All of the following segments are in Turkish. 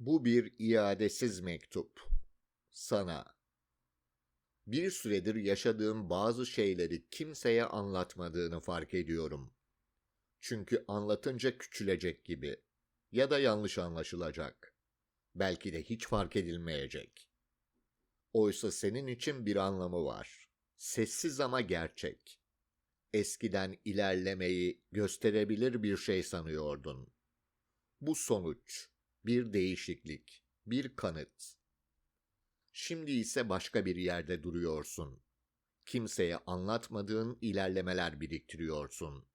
Bu bir iadesiz mektup. Sana. Bir süredir yaşadığım bazı şeyleri kimseye anlatmadığını fark ediyorum. Çünkü anlatınca küçülecek gibi ya da yanlış anlaşılacak. Belki de hiç fark edilmeyecek. Oysa senin için bir anlamı var. Sessiz ama gerçek. Eskiden ilerlemeyi gösterebilir bir şey sanıyordun. Bu sonuç, bir değişiklik, bir kanıt. Şimdi ise başka bir yerde duruyorsun. Kimseye anlatmadığın ilerlemeler biriktiriyorsun.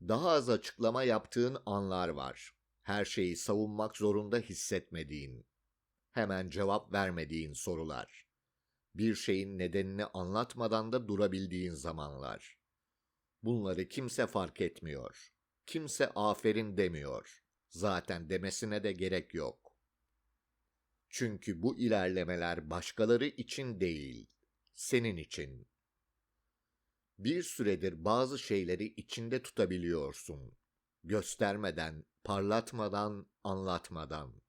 Daha az açıklama yaptığın anlar var. Her şeyi savunmak zorunda hissetmediğin. Hemen cevap vermediğin sorular. Bir şeyin nedenini anlatmadan da durabildiğin zamanlar. Bunları kimse fark etmiyor. Kimse aferin demiyor. Zaten demesine de gerek yok. Çünkü bu ilerlemeler başkaları için değil, senin için. Bir süredir bazı şeyleri içinde tutabiliyorsun. Göstermeden, parlatmadan, anlatmadan.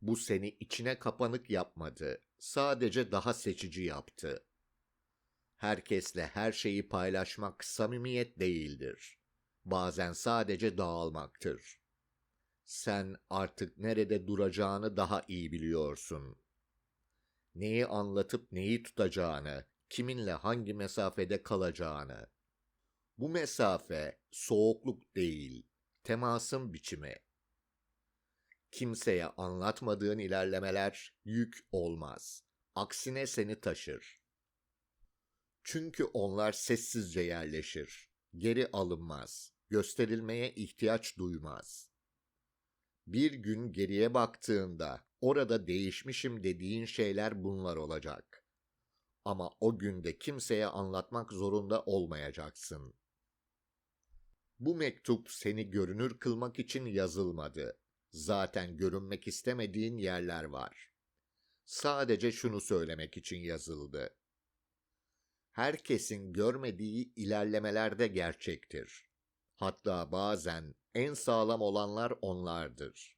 Bu seni içine kapanık yapmadı, sadece daha seçici yaptı. Herkesle her şeyi paylaşmak samimiyet değildir. Bazen sadece dağılmaktır. Sen artık nerede duracağını daha iyi biliyorsun. Neyi anlatıp neyi tutacağını, kiminle hangi mesafede kalacağını. Bu mesafe soğukluk değil, temasın biçimi. Kimseye anlatmadığın ilerlemeler yük olmaz. Aksine seni taşır. Çünkü onlar sessizce yerleşir. Geri alınmaz. Gösterilmeye ihtiyaç duymaz. Bir gün geriye baktığında orada değişmişim dediğin şeyler bunlar olacak. Ama o günde kimseye anlatmak zorunda olmayacaksın. Bu mektup seni görünür kılmak için yazılmadı. Zaten görünmek istemediğin yerler var. Sadece şunu söylemek için yazıldı. Herkesin görmediği ilerlemeler de gerçektir. Hatta bazen en sağlam olanlar onlardır.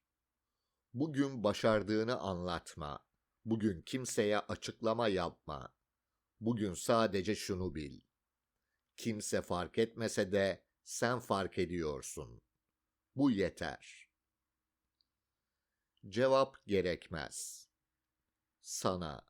Bugün başardığını anlatma. Bugün kimseye açıklama yapma. Bugün sadece şunu bil. Kimse fark etmese de sen fark ediyorsun. Bu yeter. Cevap gerekmez. Sana